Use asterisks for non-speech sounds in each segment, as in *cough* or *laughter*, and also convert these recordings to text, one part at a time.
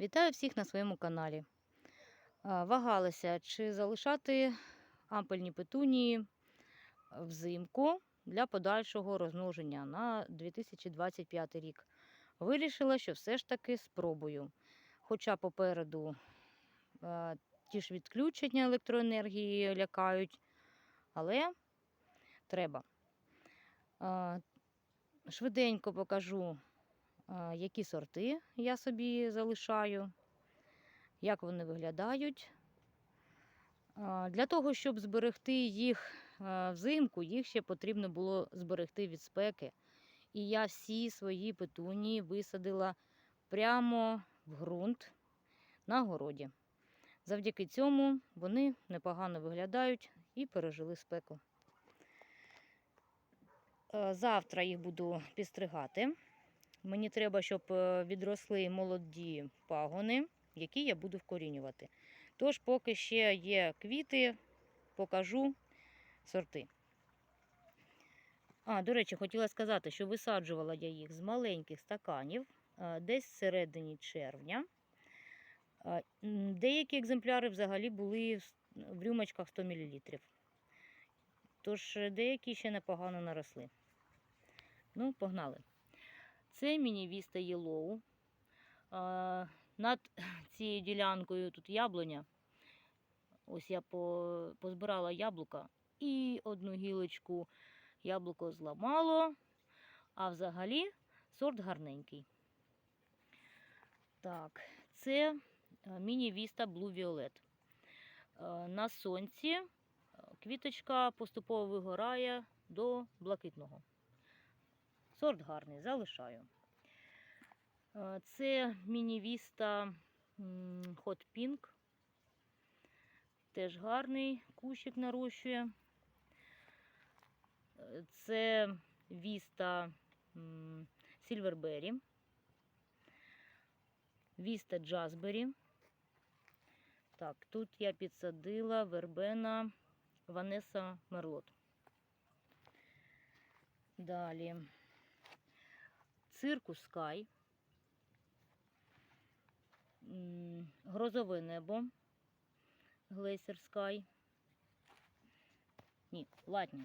Вітаю всіх на своєму каналі. Вагалася, чи залишати ампельні петунії взимку для подальшого розмноження на 2025 рік. Вирішила, що все ж таки спробую. Хоча попереду ті ж відключення електроенергії лякають, але треба. Швиденько покажу які сорти я собі залишаю, як вони виглядають. Для того, щоб зберегти їх взимку, їх ще потрібно було зберегти від спеки. І я всі свої петунії висадила прямо в ґрунт на городі. Завдяки цьому вони непогано виглядають і пережили спеку. Завтра їх буду підстригати. Мені треба, щоб е, відросли молоді пагони, які я буду вкорінювати. Тож, поки ще є квіти, покажу сорти. А, до речі, хотіла сказати, що висаджувала я їх з маленьких стаканів е, десь всередині червня. Е, Деякі екземпляри взагалі були в рюмочках 100 мл. Тож деякі ще непогано наросли. Ну, погнали. Це міні-віста Єлоу. Над *laughs* цією ділянкою тут яблуня. Ось я позбирала яблука і одну гілочку яблуко зламало, а взагалі сорт гарненький. Так, це е, міні-віста Blue Violet. Е, На сонці е, квіточка поступово вигорає до блакитного. Сорт гарний, залишаю. Е, Це міні-віста Hot Pink. Теж гарний кущик нарощує. Е, Це віста Сільвербері. Віста Джазбері. Так, тут я підсадила вербена Ванеса Мерлот. Далі. Циркус Скай. Грозове небо. Глейсер Скай. Ні, Lightning.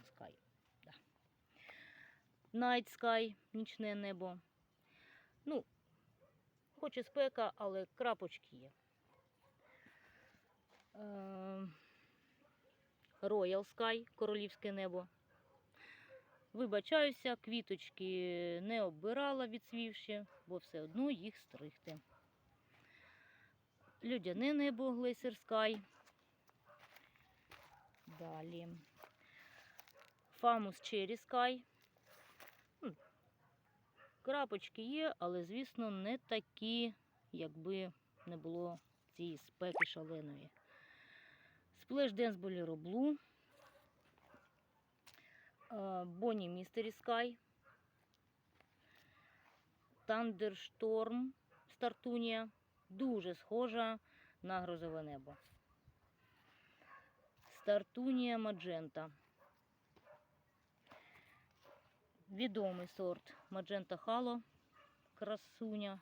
Да. Night Sky, нічне небо. Ну, хоч і спека, але крапочки є. Е, Royal Sky, королівське небо. Вибачаюся, квіточки не оббирала відсвівши, бо все одно їх стригти. Людяне небо Глейсер Скай. Далі. Фамус Черрі Скай. Крапочки є, але, звісно, не такі, якби не було цієї спеки шаленої. Сплеш Денс Боліро Блу. Бонні Містері Скай. Тандершторм Стартунія. Дуже схожа на грозове небо. Стартунія Маджента. Відомий сорт Маджента Хало. Красуня.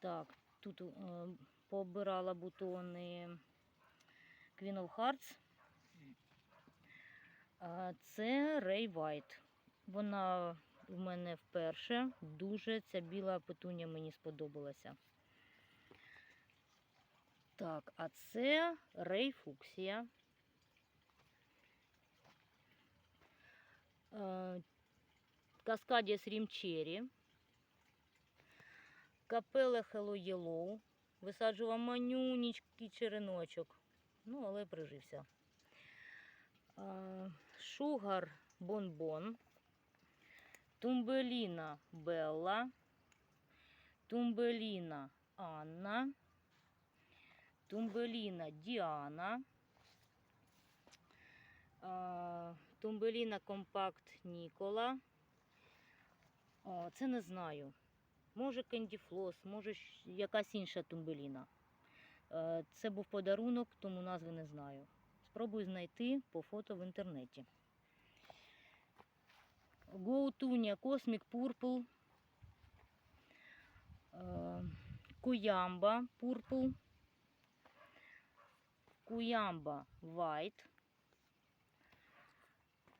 Так, тут е, пообирала бутони Queen of Hearts. Це Рей Вайт. Вона в мене вперше. Дуже ця біла петуня мені сподобалася. Так, а це Рей Фуксія. Каскадіс Рімчері. Капеле Hello Yellow. Висаджував манюнічкий череночок. Ну, але прижився. Шугар Бонбон. Тумбеліна Белла. Тумбеліна Анна. Тумбеліна Діана. Тумбеліна Компакт Нікола. О, це не знаю. Може Кендіфлос, може якась інша тумбеліна. Е, Це був подарунок, тому назви не знаю. Спробую знайти по фото в інтернеті. Гоутуня Cosmic Purple. Е, Куямба Purple, Куямба White,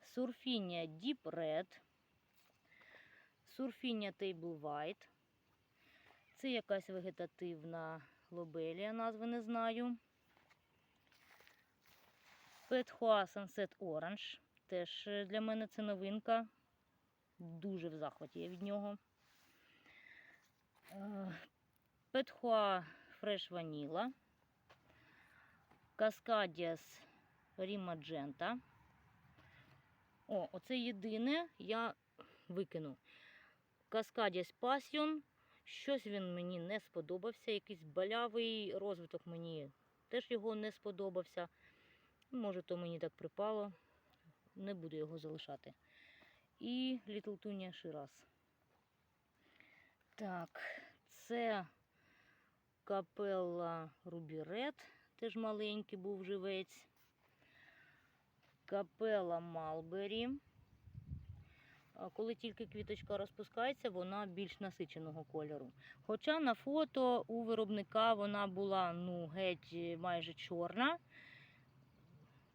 Сурфінія Deep Red, Сурфінія Table White. Це якась вегетативна лобелія, назви не знаю. Петхуа Sunset Orange. Теж е, для мене це новинка. Дуже в захваті я від нього. Е, Петхуа Fresh Vanilla. Cascadias Rimagenta. О, оце єдине я викину. Cascadias Passion. Щось він мені не сподобався. Якийсь балявий розвиток мені теж його не сподобався. Може, то мені так припало. Не буду його залишати. І Little Tunia Shiraz. Так, це капелла Рубірет, теж маленький був живець. Капела Малбері. Коли тільки квіточка розпускається, вона більш насиченого кольору. Хоча на фото у виробника вона була ну, геть майже чорна.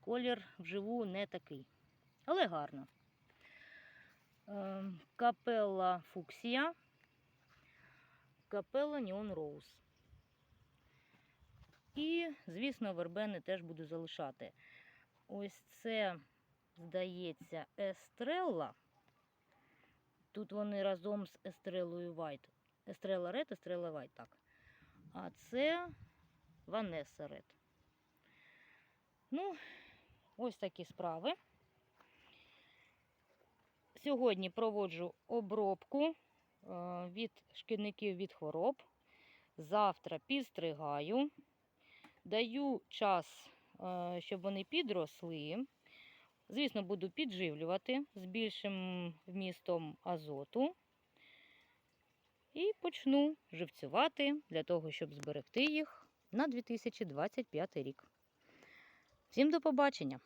Колір вживу не такий, але гарно. Ем, Капелла Фуксія, капелла Неон Роуз. І, звісно, вербени теж буду залишати. Ось це, здається, Естрелла. Тут вони разом з Естрелою Вайт. Естрела Ред, Естрела Вайт, так. А це Ванеса Ред. Ну, ось такі справи. Сьогодні проводжу обробку е, від шкідників від хвороб. Завтра підстригаю, даю час, е, щоб вони підросли. Звісно, буду підживлювати з більшим вмістом азоту. І почну живцювати для того, щоб зберегти їх на 2025 рік. Всім до побачення!